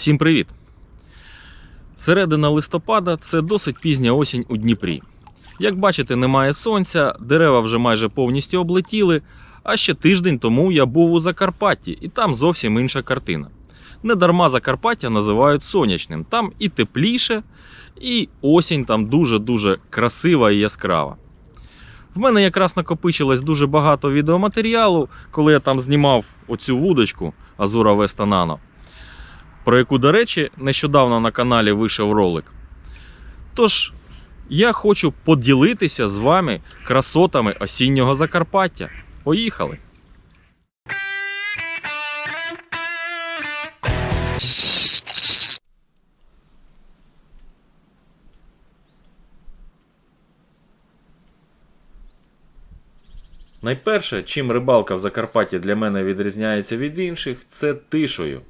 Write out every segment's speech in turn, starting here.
Всім привіт! Середина листопада це досить пізня осінь у Дніпрі. Як бачите, немає сонця, дерева вже майже повністю облетіли, а ще тиждень тому я був у Закарпатті, і там зовсім інша картина. Недарма Закарпаття називають сонячним. Там і тепліше, і осінь там дуже-дуже красива і яскрава. В мене якраз накопичилось дуже багато відеоматеріалу, коли я там знімав оцю вудочку Азура Веста Nano про яку, до речі, нещодавно на каналі вийшов ролик. Тож, я хочу поділитися з вами красотами осіннього Закарпаття. Поїхали! Найперше, чим рибалка в Закарпатті для мене відрізняється від інших, це тишою.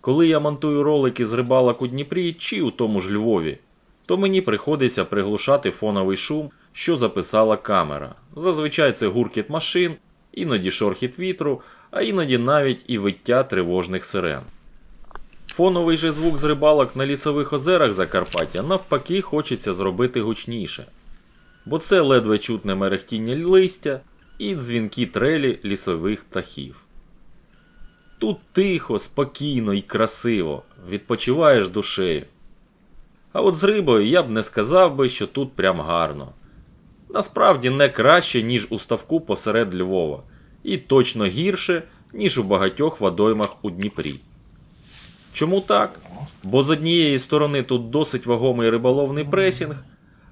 Коли я монтую ролики з рибалок у Дніпрі чи у тому ж Львові, то мені приходиться приглушати фоновий шум, що записала камера. Зазвичай це гуркіт машин, іноді шорхіт вітру, а іноді навіть і виття тривожних сирен. Фоновий же звук з рибалок на лісових озерах Закарпаття навпаки хочеться зробити гучніше. Бо це ледве чутне мерехтіння листя і дзвінки трелі лісових птахів. Тут тихо, спокійно і красиво, відпочиваєш душею. А от з рибою я б не сказав би, що тут прям гарно. Насправді не краще, ніж у ставку посеред Львова, і точно гірше, ніж у багатьох водоймах у Дніпрі. Чому так? Бо з однієї сторони тут досить вагомий риболовний пресінг,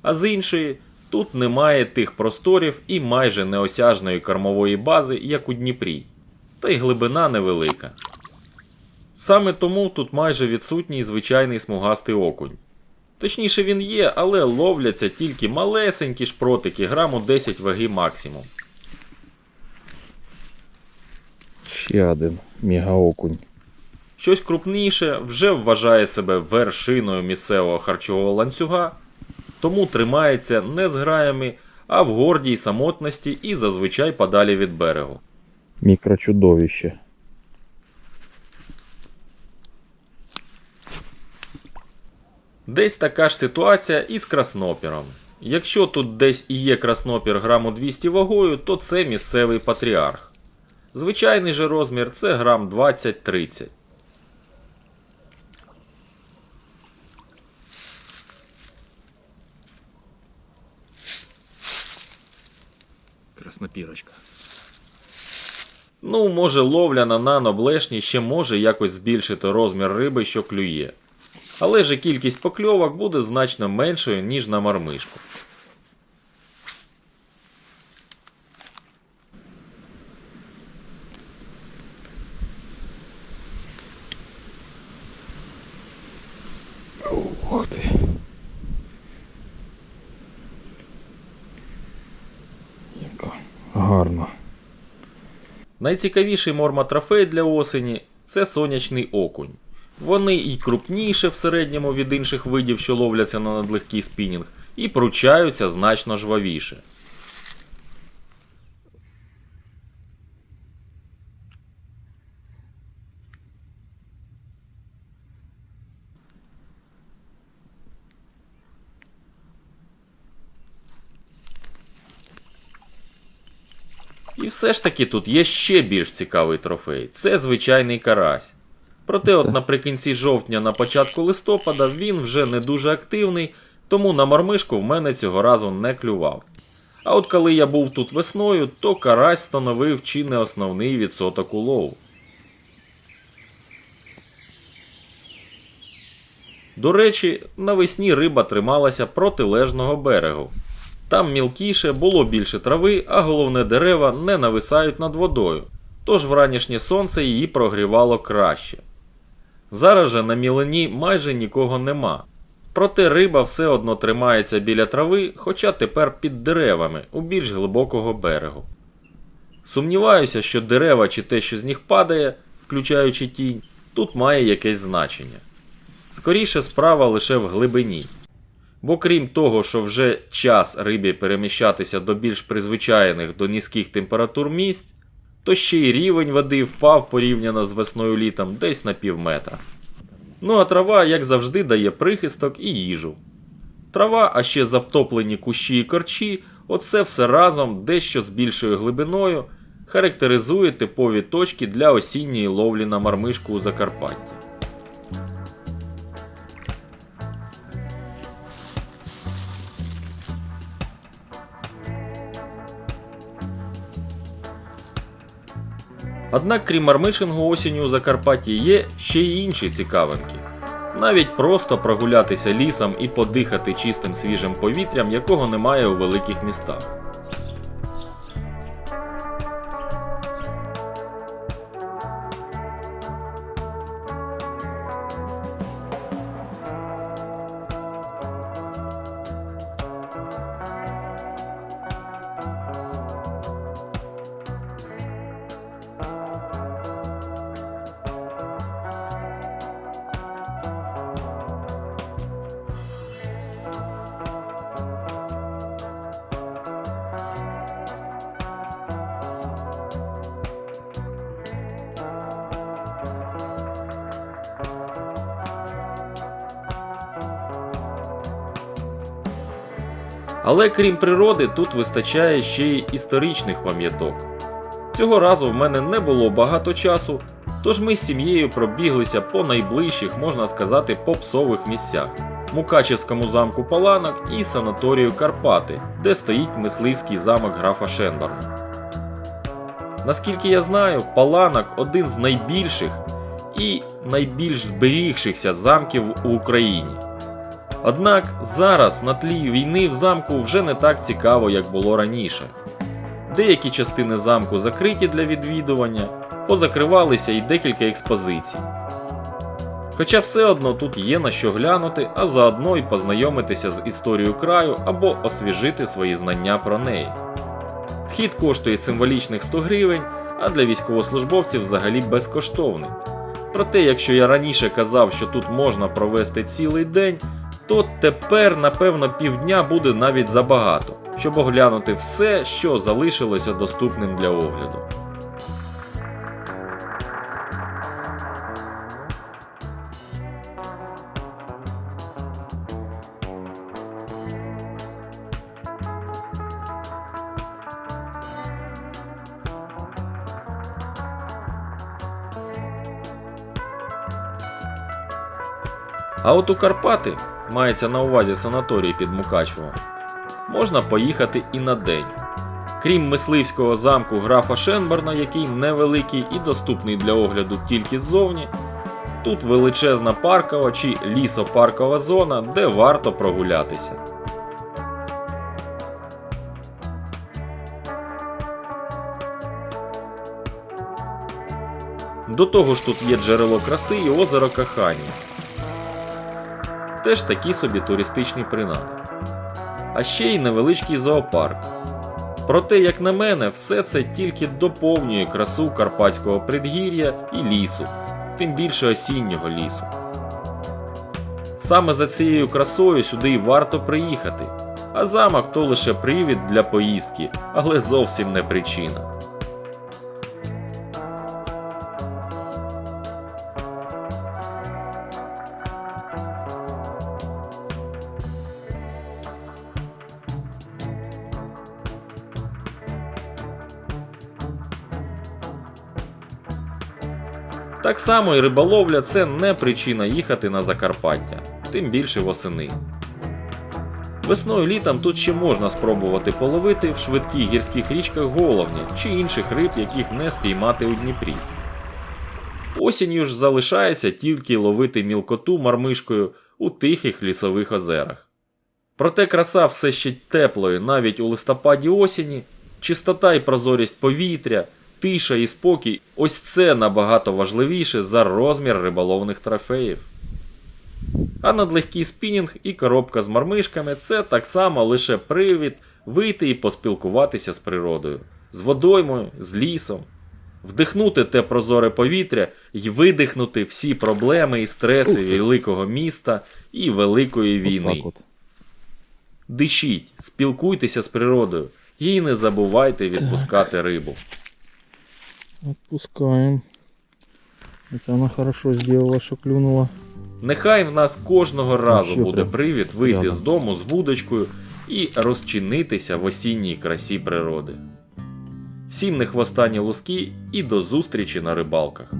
а з іншої тут немає тих просторів і майже неосяжної кормової бази, як у Дніпрі та й глибина невелика. Саме тому тут майже відсутній звичайний смугастий окунь. Точніше він є, але ловляться тільки малесенькі шпротики, граму 10 ваги максимум. Ще один мегаокунь. Щось крупніше вже вважає себе вершиною місцевого харчового ланцюга, тому тримається не з граями, а в гордій самотності і зазвичай подалі від берегу. Мікрочудовище. Десь така ж ситуація і з краснопіром. Якщо тут десь і є краснопір граму 200 вагою, то це місцевий патріарх. Звичайний же розмір це грам 20-30. Краснопірочка. Ну, може, ловля на наноблешні ще може якось збільшити розмір риби, що клює. Але ж кількість покльовок буде значно меншою, ніж на мармишку. Ух ти. Найцікавіший морматрофей для осені це сонячний окунь. Вони і крупніше в середньому від інших видів, що ловляться на надлегкий спінінг, і пручаються значно жвавіше. І все ж таки тут є ще більш цікавий трофей це звичайний карась. Проте, от наприкінці жовтня, на початку листопада, він вже не дуже активний, тому на мормишку в мене цього разу не клював. А от коли я був тут весною, то карась становив чи не основний відсоток улову. До речі, навесні риба трималася протилежного берегу. Там мілкіше, було більше трави, а головне дерева не нависають над водою, тож вранішнє сонце її прогрівало краще. Зараз же на мілині майже нікого нема. Проте риба все одно тримається біля трави, хоча тепер під деревами у більш глибокого берегу. Сумніваюся, що дерева чи те, що з них падає, включаючи тінь, тут має якесь значення. Скоріше справа лише в глибині. Бо крім того, що вже час рибі переміщатися до більш призвичайних до низьких температур місць, то ще й рівень води впав порівняно з весною літом десь на пів метра. Ну а трава, як завжди, дає прихисток і їжу. Трава, а ще завтоплені кущі і корчі, оце все разом, дещо з більшою глибиною, характеризує типові точки для осінньої ловлі на мармишку у Закарпатті. Однак, крім мармишингу осінню у Закарпатті, є ще й інші цікавинки. Навіть просто прогулятися лісом і подихати чистим свіжим повітрям, якого немає у великих містах. Але крім природи, тут вистачає ще й історичних пам'яток. Цього разу в мене не було багато часу, тож ми з сім'єю пробіглися по найближчих, можна сказати, попсових місцях Мукачевському замку Паланок і санаторію Карпати, де стоїть мисливський замок графа Шенбарна. Наскільки я знаю, Паланок один з найбільших і найбільш зберігшихся замків у Україні. Однак зараз на тлі війни в замку вже не так цікаво, як було раніше. Деякі частини замку закриті для відвідування, позакривалися і декілька експозицій. Хоча все одно тут є на що глянути, а заодно й познайомитися з історією краю або освіжити свої знання про неї. Вхід коштує символічних 100 гривень, а для військовослужбовців взагалі безкоштовний. Проте, якщо я раніше казав, що тут можна провести цілий день, то тепер, напевно, півдня буде навіть забагато, щоб оглянути все, що залишилося доступним для огляду. А от у Карпати, мається на увазі санаторій під Мукачевом, можна поїхати і на день. Крім мисливського замку графа Шенберна, який невеликий і доступний для огляду тільки ззовні, тут величезна паркова чи лісопаркова зона, де варто прогулятися. До того ж тут є джерело краси і озеро Кахання. Теж такі собі туристичні принади. А ще й невеличкий зоопарк. Проте, як на мене, все це тільки доповнює красу карпатського предгір'я і лісу, тим більше осіннього лісу. Саме за цією красою сюди й варто приїхати, а замок то лише привід для поїздки, але зовсім не причина. Так само і риболовля це не причина їхати на Закарпаття, тим більше восени. Весною літом тут ще можна спробувати половити в швидких гірських річках головня чи інших риб, яких не спіймати у Дніпрі. Осінню ж залишається тільки ловити мілкоту мармишкою у тихих лісових озерах. Проте краса все ще теплою навіть у листопаді осені, чистота і прозорість повітря, тиша і спокій ось це набагато важливіше за розмір риболовних трофеїв. А надлегкий спінінг і коробка з мармишками це так само лише привід вийти і поспілкуватися з природою, з водоймою, з лісом, вдихнути те прозоре повітря і видихнути всі проблеми і стреси великого міста і великої війни. Дишіть, спілкуйтеся з природою і не забувайте відпускати рибу. Отпускаем. Это она хорошо сделала, что клюнула. Нехай в нас кожного разу ще буде прям привід вийти рядом. з дому з вудочкою і розчинитися в осінній красі природи. Всім не хвостані луски і до зустрічі на рибалках.